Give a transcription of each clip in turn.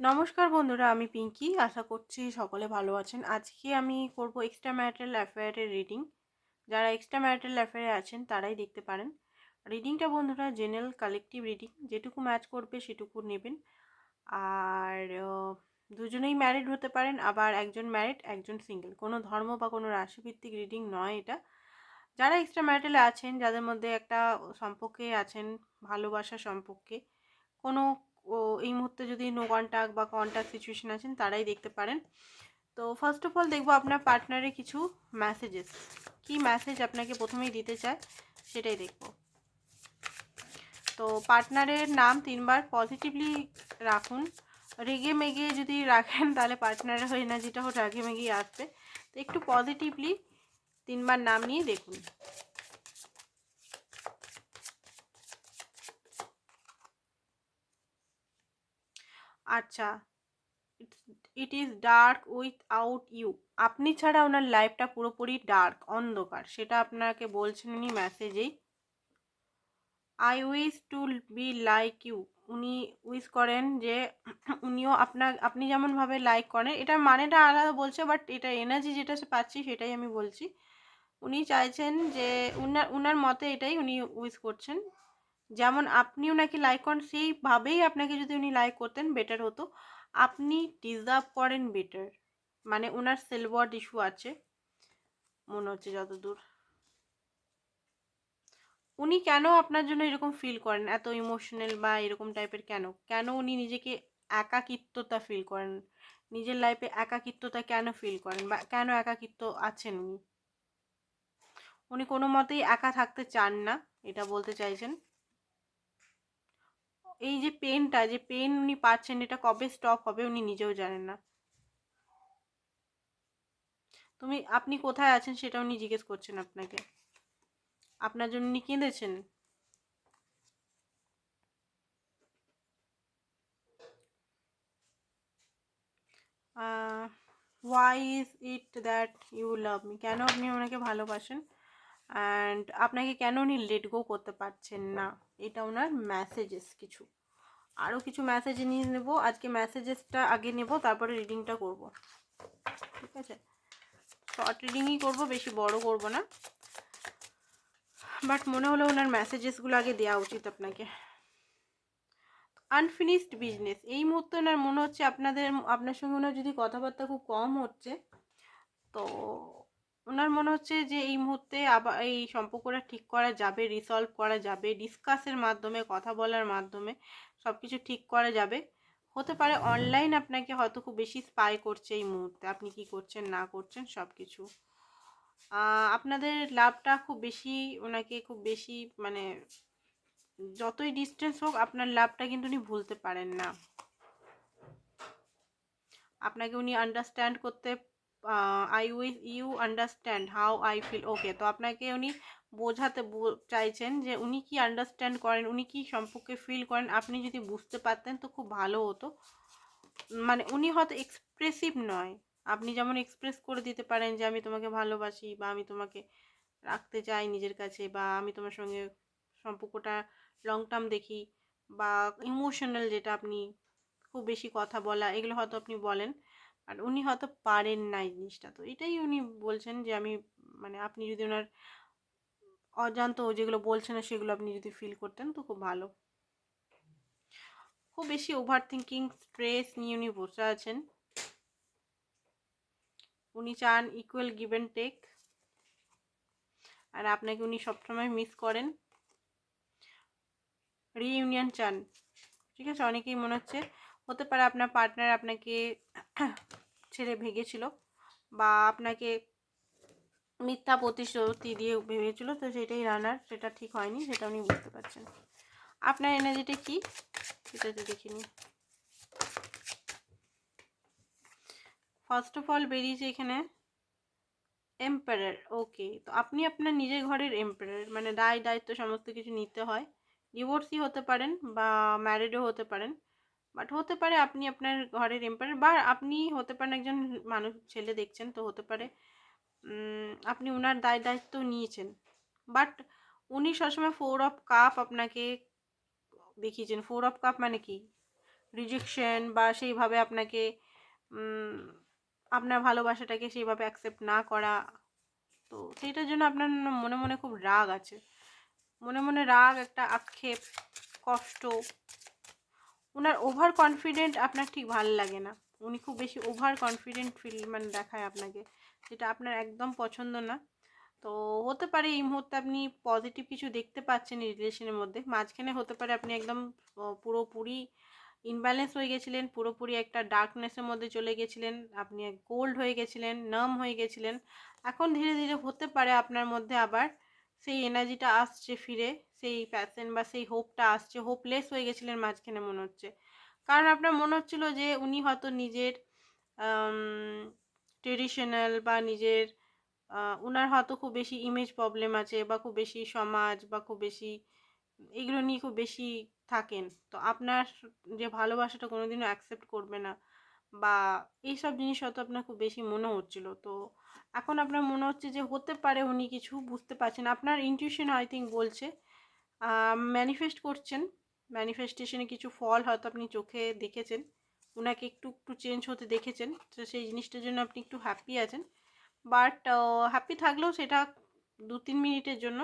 নমস্কার বন্ধুরা, আমি পিঙ্কি। আশা করছি সকলে ভালো আছেন। আজকে আমি করব এক্সট্রা ম্যারিটাল অ্যাফেয়ারের রিডিং যারা এক্সট্রা ম্যারিটাল অ্যাফেয়ারে আছেন, তারাই দেখতে পারেন। রিডিংটা বন্ধুরা জেনারেল কালেকটিভ রিডিং যেটুকু ম্যাচ করবে, সেটুকু নেবেন। আর দুজনেই ম্যারিড হতে পারেন। আবার একজন ম্যারিড একজন সিঙ্গেল কোনো ধর্ম বা কোনো রাশিভিত্তিক রিডিং নয় এটা। যারা এক্সট্রা ম্যারিটালে আছেন, যাদের মধ্যে একটা সম্পর্কে আছেন ভালোবাসা সম্পর্কে, কোনো ও এই মুহূর্তে যদি নো কন্ট্যাক্ট বা কন্ট্যাক্ট সিচুয়েশন আছেন, তারাই দেখতে পারেন। তো ফার্স্ট অফ অল দেখব আপনার পার্টনারের কিছু মেসেজেস কি মেসেজ আপনাকে প্রথমেই দিতে চায়, সেটাই দেখব। তো পার্টনারের নাম তিনবার পজিটিভলি রাখুন। রেগে মেগে যদি রাখেন, তাহলে পার্টনারের হয়ে না, যেটা হোক রাগে মেগেই আসবে। তো একটু পজিটিভলি তিনবার নাম নিয়ে দেখুন। আচ্ছা। It is dark without you আপনি ছাড়া ওনার লাইফটা পুরোপুরি ডার্ক অন্ধকার। সেটা আপনাকে বলছেন উনি মেসেজেই I wish to be like you উনি উইশ করেন যে উনিও আপনার, আপনি যেমনভাবে লাইক করেন, এটার মানেটা আলাদা বলছে বাট এটা এনার্জি যেটা সে পাচ্ছি সেটাই আমি বলছি। উনি চাইছেন যে উনার উনার মতে এটাই উনি উইশ করছেন। যেমন আপনি ওনাকে লাইক করেন, সেইভাবেই আপনাকে যদি উনি লাইক করতেন বেটার হতো। আপনি ডিজার্ভ করেন বেটার মানে ওনার সেলওয়ার্ড ইস্যু আছে। মনে হচ্ছে যতদূর। উনি কেন আপনার জন্য এরকম ফিল করেন? এত ইমোশনাল বা এরকম টাইপের কেন? কেন উনি নিজেকে একাকিত্বতা ফিল করেন? নিজের লাইফে একাকিত্বতা কেন ফিল করেন? বা কেন একাকিত্ব আছেন উনি? উনি কোনো মতেই একা থাকতে চান না, এটা বলতে চাইছেন। এই যে পেনটা, যে পেন উনি পাচ্ছেন, এটা কবে স্টপ হবে উনি নিজেও জানেন না। তুমি, আপনি কোথায় আছেন সেটা উনি জিজ্ঞেস করছেন আপনাকে। আপনার জন্য উনি কেঁদেছেন। Why is it that you love me কেন আপনি ওনাকে ভালোবাসেন? অ্যান্ড আপনাকে কেন উনি লেট গো করতে পারছেন না? এটা ওনার মেসেজেস কিছু। আরও কিছু মেসেজ নিয়ে নেব। আজকে মেসেজেসটা আগে নেব তারপরে রিডিংটা করব। ঠিক আছে? শর্ট রিডিংই করব বেশি বড় করব না। বাট মনে হলো ওনার মেসেজেসগুলো আগে দেওয়া উচিত আপনাকে। আনফিনিশড বিজনেস এই মুহূর্তে ওনার মনে হচ্ছে আপনাদের আপনার সঙ্গে ওনার যদি কথাবার্তা খুব কম হচ্ছে তো ওনার মনে হচ্ছে যে এই মুহূর্তে আবার এই সম্পর্কটা ঠিক করা যাবে রিসলভ করা যাবে ডিসকাসের মাধ্যমে, কথা বলার মাধ্যমে সব কিছু ঠিক করা যাবে। হতে পারে অনলাইন আপনাকে হয়তো খুব বেশি স্পাই করছে এই মুহূর্তে, আপনি কি করছেন, না করছেন সব কিছু আপনাদের লাভটা খুব বেশি, ওনাকে খুব বেশি মানে যতই ডিস্টেন্স হোক, আপনার লাভটা কিন্তু উনি ভুলতে পারেন না। আপনাকে উনি আন্ডারস্ট্যান্ড করতে I with you understand how I feel okay তো আপনাকে উনি বোঝাতে চাইছেন যে উনি কি আন্ডারস্ট্যান্ড করেন, উনি কি সম্পর্কে ফিল করেন, আপনি যদি বুঝতে পারতেন তো খুব ভালো হতো। মানে উনি হয়তো এক্সপ্রেসিভ নয়। আপনি যেমন এক্সপ্রেস করে দিতে পারেন যে আমি তোমাকে ভালোবাসি বা আমি তোমাকে রাখতে চাই নিজের কাছে বা আমি তোমার সঙ্গে সম্পর্কটা লং টার্ম দেখি বা ইমোশনাল যেটা আপনি খুব বেশি কথা বলা, এগুলো হয়তো আপনি বলেন। আর উনি হয়তো পারেন না এই জিনিসটা। তো এটাই উনি বলছেন যে আমি মানে আপনি যদি ওনার অজান্ত যেগুলো বলছেন না সেগুলো আপনি যদি ফিল করতেন তো খুব ভালো। খুব বেশি ওভার থিঙ্কিং স্ট্রেস নিয়ে উনি বসে আছেন। উনি চান ইকুয়াল গিভ অ্যান্ড টেক আর আপনাকে উনি সবসময় মিস করেন। রিইউনিয়ন চান। ঠিক আছে? অনেকেই মনে হচ্ছে, হতে পারে আপনার পার্টনার আপনাকে ছেড়ে ভেগেছিল বা আপনাকে মিথ্যা প্রতিশ্রুতি দিয়ে ভেবেছিল তো সেটাই রানার, সেটা ঠিক হয়নি, সেটা উনি বুঝতে পারছেন। আপনার এনার্জিটা কি? সেটা তো দেখিনি ফার্স্ট অফ অল বেরিয়েছে এখানে এম্পায়ার ওকে তো আপনি আপনার নিজের ঘরের এম্পায়ার মানে দায়, দায়িত্ব, সমস্ত কিছু নিতে হয়। ডিভোর্সই হতে পারেন বা ম্যারিডও হতে পারেন। বাট হতে পারে আপনি আপনার ঘরের এম্পায়ার বা আপনি হতে পারেন একজন মানুষ, ছেলে দেখছেন তো হতে পারে আপনি ওনার দায়, দায়িত্ব নিয়েছেন। বাট উনি সবসময় ফোর অফ কাপ আপনাকে দেখিয়েছেন। ফোর অফ কাপ মানে কি? রিজেকশন বা সেইভাবে আপনাকে আপনার ভালোবাসাটাকে সেইভাবে অ্যাকসেপ্ট না করা। তো সেইটার জন্য আপনার মনে মনে খুব রাগ আছে। মনে মনে রাগ, একটা আক্ষেপ, কষ্ট ওনার ওভার কনফিডেন্ট আপনার ঠিক ভালো লাগে না। উনি খুব বেশি ওভার কনফিডেন্ট ফিল মানে দেখায় আপনাকে, যেটা আপনার একদম পছন্দ না। তো হতে পারে এই মুহূর্তে আপনি পজিটিভ কিছু দেখতে পাচ্ছেন এই রিলেশনের মধ্যে। মাঝখানে হতে পারে আপনি একদম পুরোপুরি ইনব্যালেন্স হয়ে গেছিলেন, পুরোপুরি একটা ডার্কনেসের মধ্যে চলে গেছিলেন, আপনি কোল্ড হয়ে গেছিলেন নাম হয়ে গেছিলেন। এখন ধীরে ধীরে হতে পারে আপনার মধ্যে আবার সেই এনার্জিটা আসছে ফিরে। সেই প্যাশন বা সেই হোপটা আসছে হোপলেস হয়ে গেছিলেন মাঝখানে মনে হচ্ছে। কারণ আপনার মনে হচ্ছিল যে উনি হয়তো নিজের ট্রেডিশনাল বা নিজের উনার হয়তো খুব বেশি ইমেজ প্রবলেম আছে বা খুব বেশি সমাজ বা খুব বেশি, এগুলো নিয়ে খুব বেশি থাকেন। তো আপনার যে ভালোবাসাটা কোনোদিনও অ্যাকসেপ্ট করবে না বা এইসব জিনিস হয়তো আপনার খুব বেশি মনে হচ্ছিল। তো এখন আপনার মনে হচ্ছে যে হতে পারে উনি কিছু বুঝতে পারছেন। আপনার ইনটিউশন আই থিঙ্ক বলছে ম্যানিফেস্ট করছেন। ম্যানিফেস্টেশনে কিছু ফল হয়তো আপনি চোখে দেখেছেন। ওনাকে একটু একটু চেঞ্জ হতে দেখেছেন। তো সেই জিনিসটার জন্য আপনি একটু হ্যাপি আছেন। বাট হ্যাপি থাকলেও সেটা দু, তিন মিনিটের জন্য।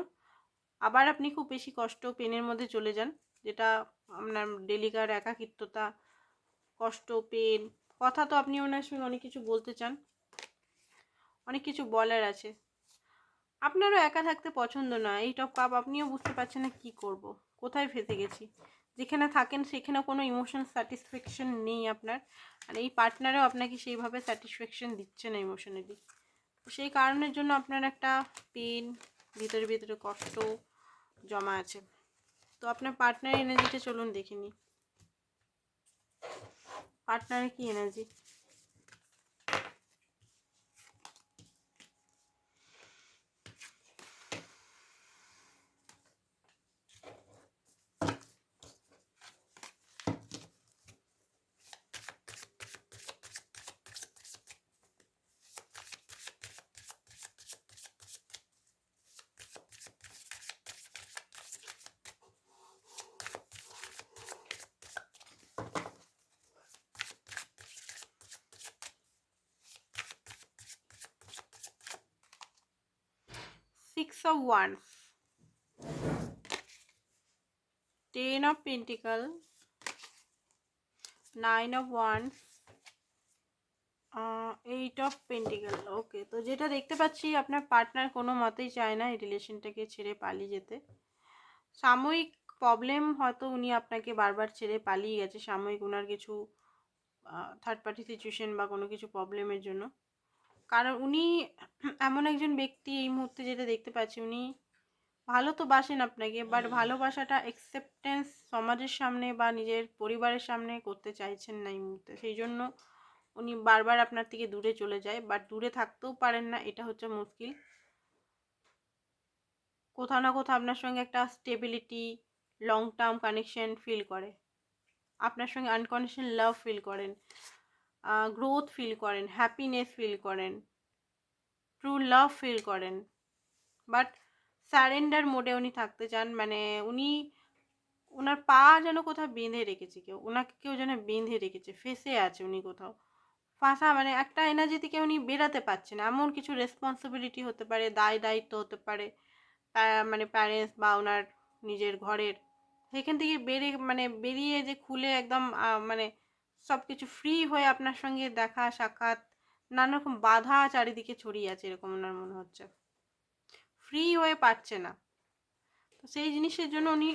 আবার আপনি খুব বেশি কষ্ট পেনের মধ্যে চলে যান। যেটা আপনার ডেলিকার একাকিত্বতা, কষ্ট পেন কথা তো আপনি ওনার সঙ্গে অনেক কিছু বলতে চান। অনেক কিছু বলার আছে। আপনারও একা থাকতে পছন্দ না এই টপ কাপ আপনিও বুঝতে পারছেন না কী করব, কোথায় ফেসে গেছি। যেখানে থাকেন সেখানে কোনো ইমোশন স্যাটিসফ্যাকশন নেই আপনার, আর এই পার্টনারও আপনাকে সেইভাবে স্যাটিসফ্যাকশন দিচ্ছে না ইমোশনালি সেই কারণের জন্য আপনার একটা পেন ভিতরে ভিতরে কষ্ট জমা আছে। তো আপনার পার্টনার এনার্জিটা চলুন দেখে নিই। পার্টনারের কি energy six of wands. Ten of pentacle nine of wands. Eight of pentacle okay তো যেটা দেখতে পাচ্ছি, আপনার পার্টনার কোনো মতেই চায় না এই রিলেশনটাকে ছেড়ে পালিয়ে যেতে। সাময়িক প্রবলেম হয়তো উনি আপনাকে বারবার ছেড়ে পালিয়ে গেছে। সাময়িক ওনার কিছু থার্ড পার্টি সিচুয়েশন বা কোনো কিছু প্রবলেমের জন্য। কারণ উনি এমন একজন ব্যক্তি এই মুহূর্তে যেটা দেখতে পাচ্ছি উনি ভালো তো বাসেন আপনাকে বাট ভালোবাসাটা অ্যাকসেপ্টেন্স সমাজের সামনে বা নিজের পরিবারের সামনে করতে চাইছেন না এই মুহূর্তে। সেই জন্য উনি বারবার আপনার থেকে দূরে চলে যায় বাট দূরে থাকতেও পারেন না এটা হচ্ছে মুশকিল। কোথাও না কোথাও আপনার সঙ্গে একটা stability long term connection feel করে। আপনার সঙ্গে আনকন্ডিশনাল লাভ ফিল করেন গ্রোথ ফিল করেন হ্যাপিনেস ফিল করেন। ট্রু লাভ ফিল করেন। বাট স্যারেন্ডার মোডে উনি থাকতে চান মানে উনি ওনার পা যেন কোথাও বেঁধে রেখেছে কেউ ওনাকে কেউ যেন বেঁধে রেখেছে ফেসে আছে উনি কোথাও। ফাঁসা মানে একটা এনার্জি থেকে উনি বেরাতে পারছেন এমন কিছু রেসপন্সিবিলিটি হতে পারে, দায় দায়িত্ব হতে পারে মানে প্যারেন্টস বা ওনার নিজের ঘরের। সেখান থেকে বেরে মানে বেরিয়ে যে খুলে একদম মানে সব কিছু ফ্রি হয়ে আপনার সঙ্গে দেখা, সাক্ষাৎ নানা রকম বাধা চারিদিকে ছড়িয়ে আছে, এরকম ওনার মনে হচ্ছে। ফ্রি হয়ে পাচ্ছে না। তো সেই জিনিসের জন্য উনি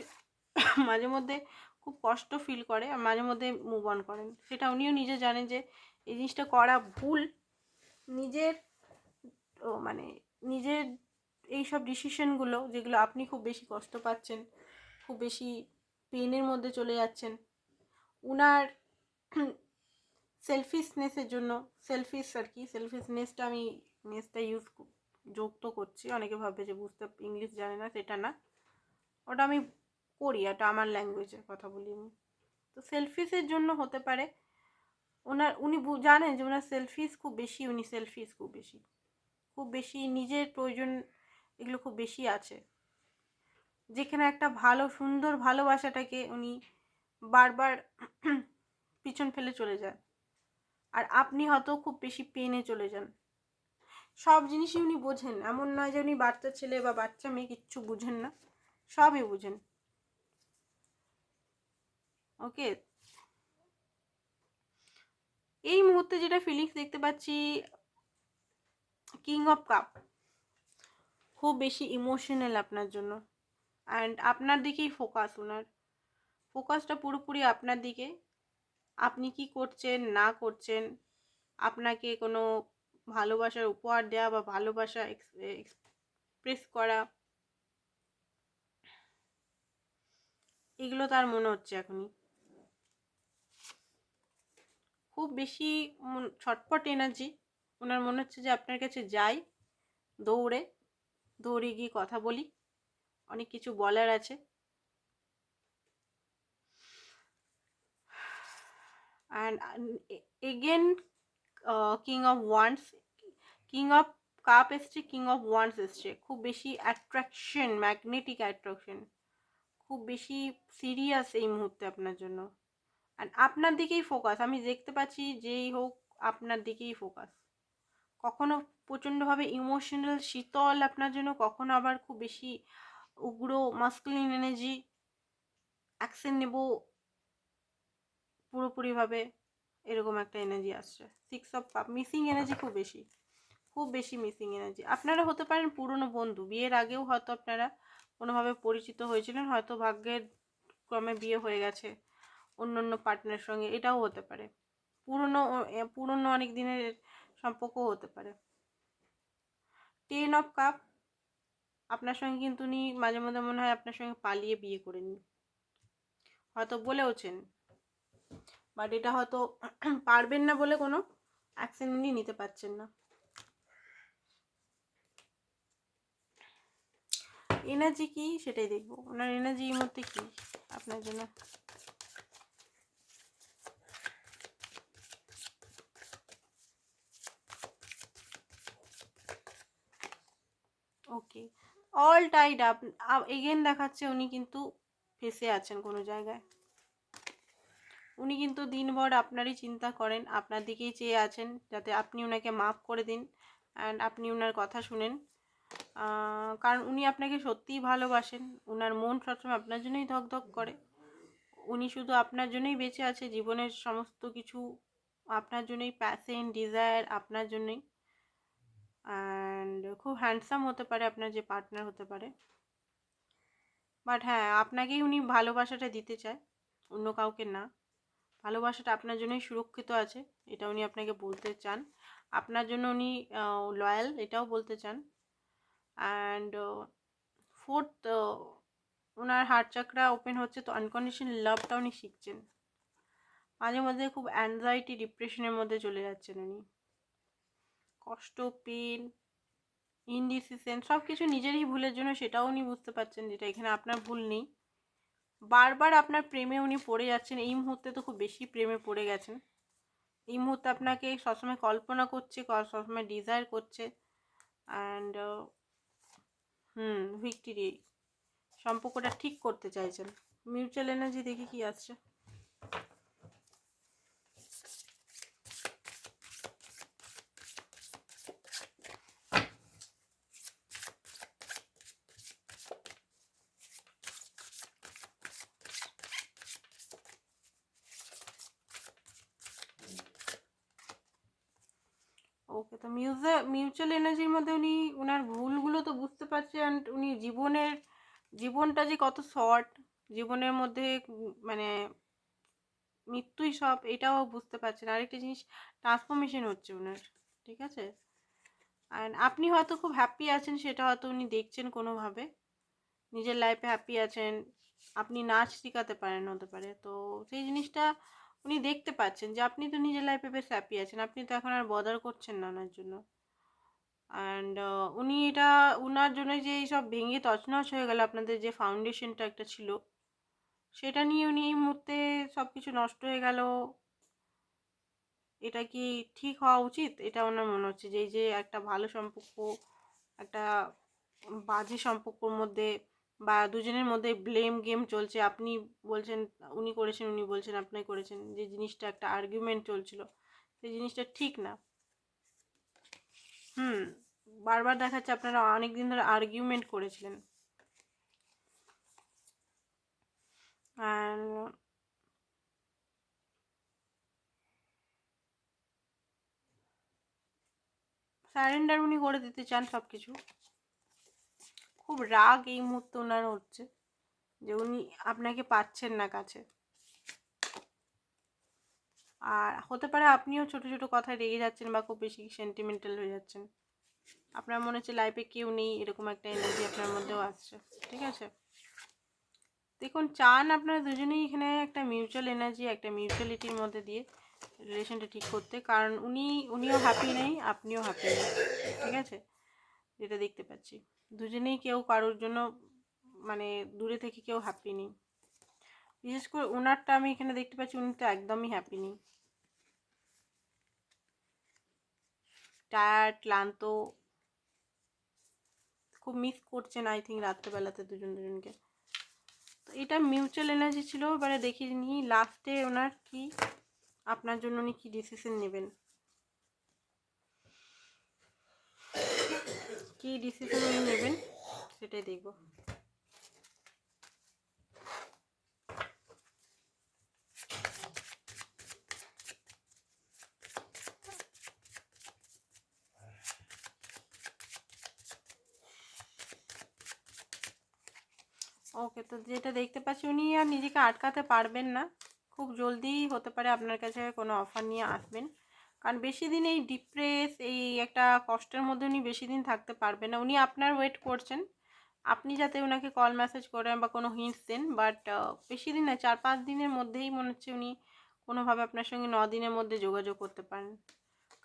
মাঝে মধ্যে খুব কষ্ট ফিল করে আর মাঝে মধ্যে মুভ অন করেন। সেটা উনিও নিজে জানেন যে, এই জিনিসটা করা ভুল। নিজের, ও মানে নিজের এই সব ডিসিশনগুলো যেগুলো আপনি খুব বেশি কষ্ট পাচ্ছেন, খুব বেশি পেনের মধ্যে চলে যাচ্ছেন, উনার সেলফিশনেসের জন্য সেলফিশ আর কি সেলফিশনেসটা আমি নেসটা ইউজ যুক্ত করছি। অনেকে ভাবে যে বুঝতে ইংলিশ জানে না, সেটা না। ওটা আমি করি ওটা আমার ল্যাঙ্গুয়েজের কথা বলি আমি। তো সেলফিসের জন্য হতে পারে, ওনার, উনি জানেন যে ওনার সেলফিস খুব বেশি, উনি সেলফিস খুব বেশি। খুব বেশি নিজের প্রয়োজন, এগুলো খুব বেশি আছে। যেখানে একটা ভালো, সুন্দর ভালোবাসাটাকে উনি বারবার পিছন ফেলে চলে যায়। আর আপনি হয়তো খুব বেশি পেনে চলে যান। সব জিনিসই উনি বোঝেন, এমন নয় যে উনি বাচ্চা ছেলে বা বাচ্চা মেয়ে কিচ্ছু বুঝেন না, সবই বুঝেন। ওকে? এই মুহূর্তে যেটা ফিলিংস দেখতে পাচ্ছি কিং অফ কাপ খুব বেশি ইমোশনাল আপনার জন্য। অ্যান্ড আপনার দিকেই ফোকাস ওনার ফোকাসটা পুরোপুরি আপনার দিকে। আপনি কি করছেন, না করছেন? আপনাকে কোনো ভালোবাসার উপহার দেওয়া বা ভালোবাসা এক্সপ্রেস করা? এগুলো তার মনে হচ্ছে এখনই। খুব বেশি ছটপট এনার্জি ওনার মনে হচ্ছে যে আপনার কাছে যাই, দৌড়ে দৌড়ে গিয়ে কথা বলি। অনেক কিছু বলার আছে। And again king of wands king of cup এসছে কিং অফ ওয়ান্স এসছে খুব বেশি অ্যাট্রাকশন ম্যাগনেটিক অ্যাট্রাকশন খুব বেশি সিরিয়াস এই মুহূর্তে আপনার জন্য। আর আপনার দিকেই ফোকাস আমি দেখতে পাচ্ছি যেই হোক, আপনার দিকেই ফোকাস কখনো প্রচণ্ডভাবে ইমোশনাল শীতল আপনার জন্য, কখনো আবার খুব বেশি উগ্র মাস্কুলিন এনার্জি অ্যাকশন নেব পুরোপুরিভাবে এরকম একটা এনার্জি আসছে। Six of cup missing energy খুব বেশি। খুব বেশি মিসিং এনার্জি আপনারা হতে পারেন পুরনো বন্ধু। বিয়ের আগেও হয়তো আপনারা কোনোভাবে পরিচিত হয়েছিলেন, হয়তো ভাগ্যের ক্রমে বিয়ে হয়ে গেছে অন্য অন্য পার্টনারের সঙ্গে, এটাও হতে পারে। পুরনো পুরনো অনেক দিনের সম্পর্কও হতে পারে। টেন অফ কাপ আপনার সঙ্গে কিন্তু উনি মাঝে মধ্যে মনে হয় আপনার সঙ্গে পালিয়ে বিয়ে করে নি হয়তো বলেওছেন বাট এটা হয়তো পারবেন না বলে কোনো অ্যাকশন উনি নিতে পারছেন না। এনার্জি কি? সেটাই দেখব। ওনার এনার্জি এই মধ্যে কি? আপনার জন্য। Okay all tied up again দেখাচ্ছে উনি কিন্তু ফেসে আছেন কোনো জায়গায়। উনি কিন্তু দিনভর আপনারই চিন্তা করেন, আপনার দিকেই চেয়ে আছেন, যাতে আপনি ওনাকে মাফ করে দিন অ্যান্ড আপনি ওনার কথা শুনেন। কারণ উনি আপনাকে সত্যিই ভালোবাসেন ওনার মন সবসময় আপনার জন্যই ধকধক করে। উনি শুধু আপনার জন্যই বেঁচে আছে, জীবনের সমস্ত কিছু আপনার জন্যই প্যাশন ডিজায়ার আপনার জন্যই। অ্যান্ড খুব হ্যান্ডসাম হতে পারে, আপনার যে পার্টনার হতে পারে। বাট হ্যাঁ আপনাকেই উনি ভালোবাসাটা দিতে চায়, অন্য কাউকে না। ভালোবাসাটা আপনার জন্যই সুরক্ষিত আছে, এটা উনি আপনাকে বলতে চান। আপনার জন্য উনি লয়াল এটাও বলতে চান। অ্যান্ড ফোর্থ ওনার হার্ট চাকরা ওপেন হচ্ছে তো আনকন্ডিশন লাভটা উনি শিখছেন। মাঝে মধ্যে খুব অ্যাংজাইটি ডিপ্রেশনের মধ্যে চলে যাচ্ছেন উনি। কষ্ট পেন ইনডিসিশন সব কিছু নিজেরই ভুলের জন্য সেটাও উনি বুঝতে পারছেন যেটা এখানে আপনার ভুল নেই। বারবার আপনার প্রেমে উনি পড়ে যাচ্ছেন, এই মুহূর্তে তো খুব বেশি প্রেমে পড়ে গেছেন। এই মুহূর্তে আপনাকে সবসময় কল্পনা করছে সবসময় ডিজায়ার করছে অ্যান্ড হুম, ভিক্টরি সম্পর্কটা ঠিক করতে চাইছেন। মিউচুয়াল এনার্জি দেখি কি আসছে ওকে তো মিউজে মিউচুয়াল এনার্জির মধ্যে উনি ওনার ভুলগুলো তো বুঝতে পারছে অ্যান্ড উনি জীবনের, জীবনটা যে কত শর্ট জীবনের মধ্যে মানে মৃত্যুই সব, এটাও বুঝতে পারছেন। আরেকটা জিনিস ট্রান্সফরমেশন হচ্ছে ওনার ঠিক আছে? অ্যান্ড আপনি হয়তো খুব হ্যাপি আছেন, সেটা হয়তো উনি দেখছেন কোনোভাবে। নিজের লাইফে হ্যাপি আছেন, আপনি নাচ শেখাতে পারেন, হতে পারে। তো সেই জিনিসটা উনি দেখতে পাচ্ছেন যে, আপনি তো নিজের লাইফে বেশ হ্যাপি আছেন, আপনি তো এখন আর বদার করছেন না ওনার জন্য। অ্যান্ড উনি এটা ওনার জন্য যে সব ভেঙে তছনছ হয়ে গেল আপনাদের যে ফাউন্ডেশনটা একটা ছিল, সেটা নিয়ে উনি এই মুহূর্তে সব কিছু নষ্ট হয়ে গেল। এটা কি ঠিক হওয়া উচিত? এটা ওনার মনে হচ্ছে যে এই যে একটা ভালো সম্পর্ক, একটা বাজে সম্পর্কর মধ্যে বা দুজনের মধ্যে ব্লেম গেম চলছে। আপনি বলছেন, উনি করেছেন, উনি বলছেন, আপনি করেছেন। যে জিনিসটা একটা আর্গুমেন্ট চলছিল, সেই জিনিসটা ঠিক না। হুম, বারবার দেখাচ্ছে, আপনারা অনেক দিন ধরে আর্গুমেন্ট করেছিলেন। আর সারেন্ডার উনি করে দিতে চান সব কিছু খুব রাগ এই মুহূর্তে ওনার হচ্ছে, যে উনি আপনাকে পাচ্ছেন না কাছে। আর হতে পারে আপনিও ছোট ছোট কথায় রেগে যাচ্ছেন বা খুব বেশি সেন্টিমেন্টাল হয়ে যাচ্ছেন। আপনার মনে হচ্ছে লাইফে কেউ নেই, এরকম একটা এনার্জি আপনার মধ্যেও আসছে, ঠিক আছে? দেখুন, চান আপনারা দুজনেই এখানে একটা মিউচুয়াল এনার্জি একটা মিউচুয়ালিটির মধ্যে দিয়ে রিলেশনটা ঠিক করতে, কারণ উনি, উনিও হ্যাপি নেই, আপনিও হ্যাপি নেই, ঠিক আছে? যেটা দেখতে পাচ্ছি। দুজনেই কেউ কারোর জন্য মানে দূরে থেকে কেউ হ্যাপি নেই। বিশেষ করে ওনারটা আমি এখানে দেখতে পাচ্ছি, উনি তো একদমই হ্যাপি নেই। টায়ার্ড ক্লান্ত, খুব মিস করছেন আই থিঙ্ক রাত্রেবেলাতে দুজন দুজনকে। তো এটা মিউচুয়াল এনার্জি ছিল, এবারে দেখিয়ে নিই লাস্টে ওনার কি, আপনার জন্য উনি কী ডিসিশন নেবেন? কী ডিসিশন উনি নেবেন, সেটাই দেখব। ওকে, তো যেটা দেখতে পাচ্ছি উনি আর নিজেকে আটকাতে পারবেন না। খুব জলদিই হতে পারে আপনার কাছে কোনো অফার নিয়ে আসবেন। কারণ বেশি দিন এই ডিপ্রেস এই একটা কষ্টের মধ্যে উনি বেশি দিন থাকতে পারবেন না। উনি আপনার ওয়েট করছেন। আপনি যাতে ওনাকে কল মেসেজ করেন বা কোনো হিন্টস দেন বাট বেশি দিন না চার পাঁচ দিনের মধ্যেই মনে হচ্ছে উনি কোনোভাবে আপনার সঙ্গে ন দিনের মধ্যে যোগাযোগ করতে পারেন।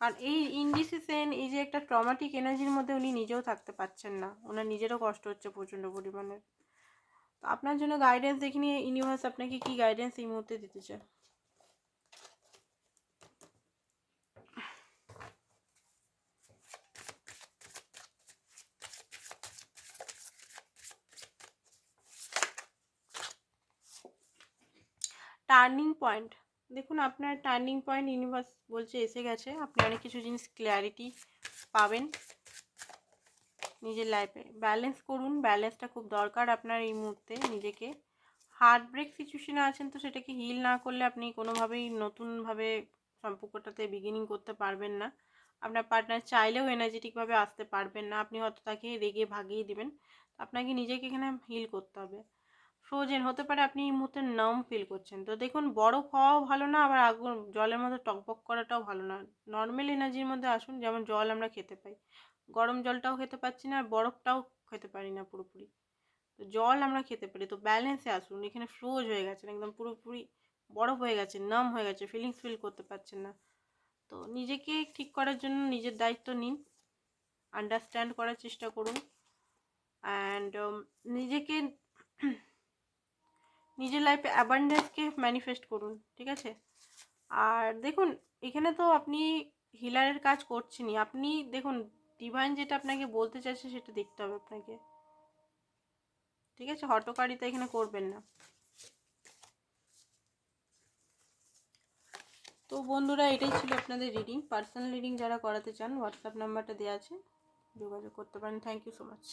কারণ এই ইনডিসিশন এই যে একটা ট্রমাটিক এনার্জির মধ্যে উনি নিজেও থাকতে পারছেন না। ওনার নিজেরও কষ্ট হচ্ছে প্রচণ্ড পরিমাণের। তো আপনার জন্য গাইডেন্স দেখে নিয়ে ইউনিভার্স আপনাকে কি গাইডেন্স এই মুহূর্তে দিতে চায়? টার্নিং পয়েন্ট দেখুন, আপনার টার্নিং পয়েন্ট ইউনিভার্স বলছে এসে গেছে। আপনি অনেক কিছু জিনিস ক্ল্যারিটি পাবেন। নিজের লাইফে ব্যালেন্স করুন ব্যালেন্সটা খুব দরকার আপনার এই মুহূর্তে নিজেকে। হার্ট ব্রেক সিচুয়েশনে আছেন তো সেটাকে হিল না করলে আপনি কোনোভাবেই নতুনভাবে সম্পর্কটাতে বিগিনিং করতে পারবেন না। আপনার পার্টনার চাইলেও এনার্জেটিকভাবে আসতে পারবেন না। আপনি হয়তো তাকে রেগে ভাগিয়ে দিবেন। আপনাকে নিজেকে এখানে হিল করতে হবে। ফ্রোজেন হতে পারে আপনি এই মুহূর্তে নাম ফিল করছেন। তো দেখুন, বরফ হওয়াও ভালো না, আবার আগুন, জলের মধ্যে টকবক করাটাও ভালো না। নর্মাল এনার্জির মধ্যে আসুন, যেমন জল আমরা খেতে পাই। গরম জলটাও খেতে পাচ্ছি না, আর বরফটাও খেতে পারি না পুরোপুরি। তো জল আমরা খেতে পারি, তো ব্যালেন্সে আসুন। এখানে ফ্রোজ হয়ে গেছেন, একদম পুরোপুরি বরফ হয়ে গেছে নাম হয়ে গেছে ফিলিংস ফিল করতে পারছেন না। তো নিজেকে ঠিক করার জন্য নিজের দায়িত্ব নিন আন্ডারস্ট্যান্ড করার চেষ্টা করুন। অ্যান্ড নিজেকে নিজের লাইফে অ্যাবান্ডেন্সকে ম্যানিফেস্ট করুন, ঠিক আছে? আর দেখুন, এখানে তো আপনি হিলারের কাজ করছেনই। আপনি দেখুন ডিভাইন যেটা আপনাকে বলতে চাইছে সেটা দেখতে হবে আপনাকে। ঠিক আছে? হটকারিতা এখানে করবেন না। তো বন্ধুরা, এটাই ছিল আপনাদের রিডিং পার্সোনাল রিডিং যারা করাতে চান হোয়াটসঅ্যাপ নাম্বারটা দেওয়া আছে। যোগাযোগ করতে পারেন। Thank you so much